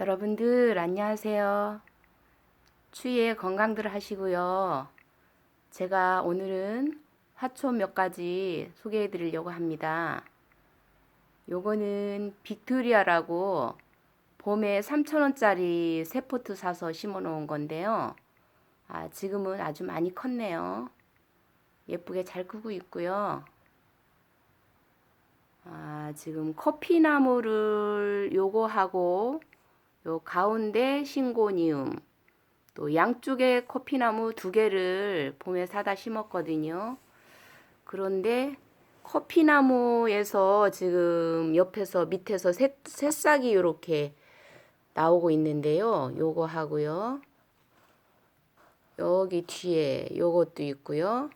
여러분들 안녕하세요. 추위에 건강들 하시고요. 제가 오늘은 화초 몇 가지 소개해 드리려고 합니다. 요거는 빅토리아라고 봄에 3,000원짜리 새 포트 사서 심어 놓은 건데요. 아, 지금은 아주 많이 컸네요. 예쁘게 잘 크고 있고요. 아, 지금 커피나무를 요거 하고 요 가운데 신고니움 또 양쪽에 커피나무 두 개를 봄에 사다 심었거든요. 그런데 커피나무에서 지금 옆에서 밑에서 새, 새싹이 이렇게 나오고 있는데요. 요거 하고요. 여기 뒤에 요것도 있고요.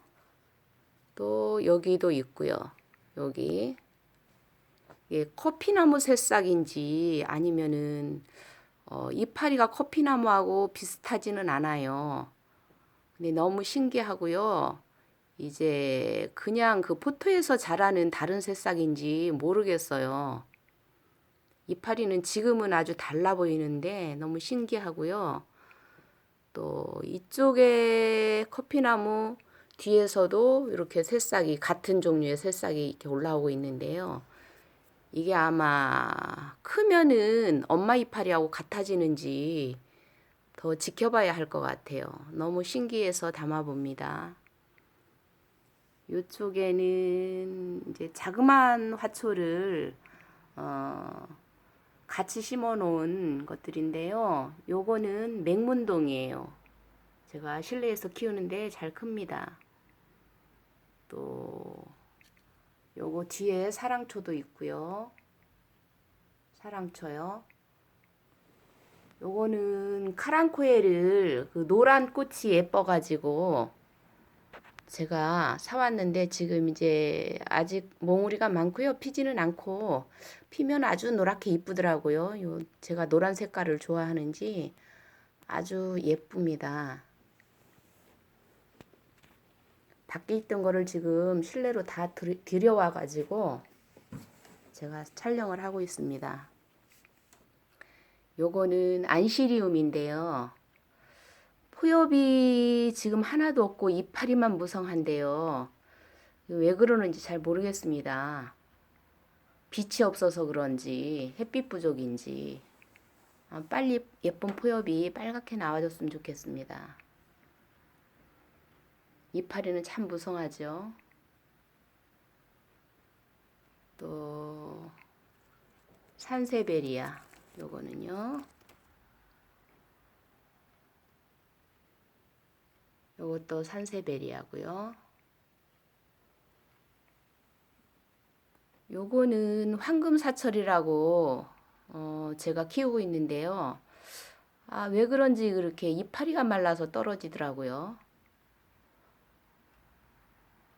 또 여기도 있고요. 여기 예, 커피나무 새싹인지 아니면은 어, 이파리가 커피나무하고 비슷하지는 않아요. 근데 너무 신기하고요. 이제 그냥 그 포토에서 자라는 다른 새싹인지 모르겠어요. 이파리는 지금은 아주 달라 보이는데 너무 신기하고요. 또 이쪽에 커피나무 뒤에서도 이렇게 새싹이 같은 종류의 새싹이 이렇게 올라오고 있는데요. 이게 아마 크면은 엄마 이파리하고 같아지는지 더 지켜봐야 할 것 같아요. 너무 신기해서 담아봅니다. 이쪽에는 이제 자그마한 화초를 어, 같이 심어 놓은 것들인데요. 요거는 맹문동이에요. 제가 실내에서 키우는데 잘 큽니다. 또 요거 뒤에 사랑초도 있고요. 사랑초요. 요거는 카랑코에를 그 노란 꽃이 예뻐가지고 제가 사왔는데 지금 이제 아직 몽우리가 많고요. 피지는 않고 피면 아주 노랗게 이쁘더라고요. 요 제가 노란 색깔을 좋아하는지 아주 예쁩니다. 밖에 있던 거를 지금 실내로 다 들여와 가지고 제가 촬영을 하고 있습니다. 요거는 안시리움인데요. 포엽이 지금 하나도 없고 이파리만 무성한데요. 왜 그러는지 잘 모르겠습니다. 빛이 없어서 그런지 햇빛 부족인지 아, 빨리 예쁜 포엽이 빨갛게 나와줬으면 좋겠습니다. 이파리는 참 무성하죠. 또 산세베리아 요거는요. 요것도 산세베리아고요. 요거는 황금사철이라고 어, 제가 키우고 있는데요. 아, 왜 그런지 그렇게 이파리가 말라서 떨어지더라고요.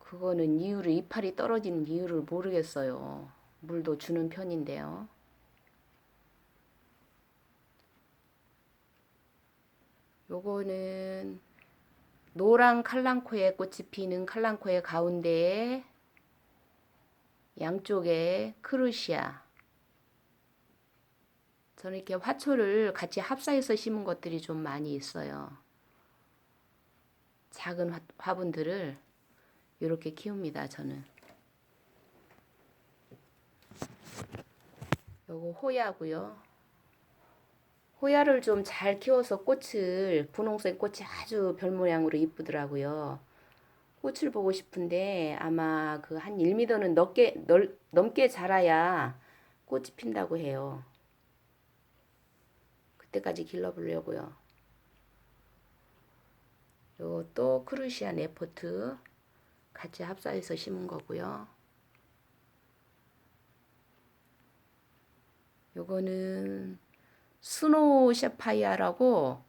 그거는 이유를 이파리 떨어지는 이유를 모르겠어요. 물도 주는 편인데요. 요거는 노란 칼랑코에 꽃이 피는 칼랑코의 가운데에 양쪽에 크루시아. 저는 이렇게 화초를 같이 합사해서 심은 것들이 좀 많이 있어요. 작은 화, 화분들을 이렇게 키웁니다. 저는. 요거 호야고요. 호야를 좀 잘 키워서 꽃을 분홍색 꽃이 아주 별 모양으로 이쁘더라고요. 꽃을 보고 싶은데 아마 그 한 1m는 넘게 넓, 넘게 자라야 꽃이 핀다고 해요. 그때까지 길러보려고요. 요것도 크루시아 네포트 같이 합사해서 심은 거고요. 요거는 스노우 샤파이아라고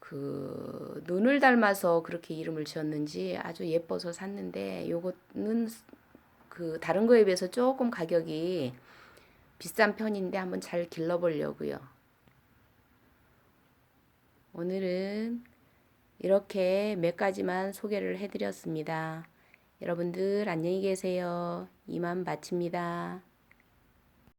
그 눈을 닮아서 그렇게 이름을 지었는지 아주 예뻐서 샀는데 요거는 그 다른 거에 비해서 조금 가격이 비싼 편인데 한번 잘 길러 보려고요. 오늘은 이렇게 몇 가지만 소개를 해 드렸습니다. 여러분들 안녕히 계세요. 이만 마칩니다.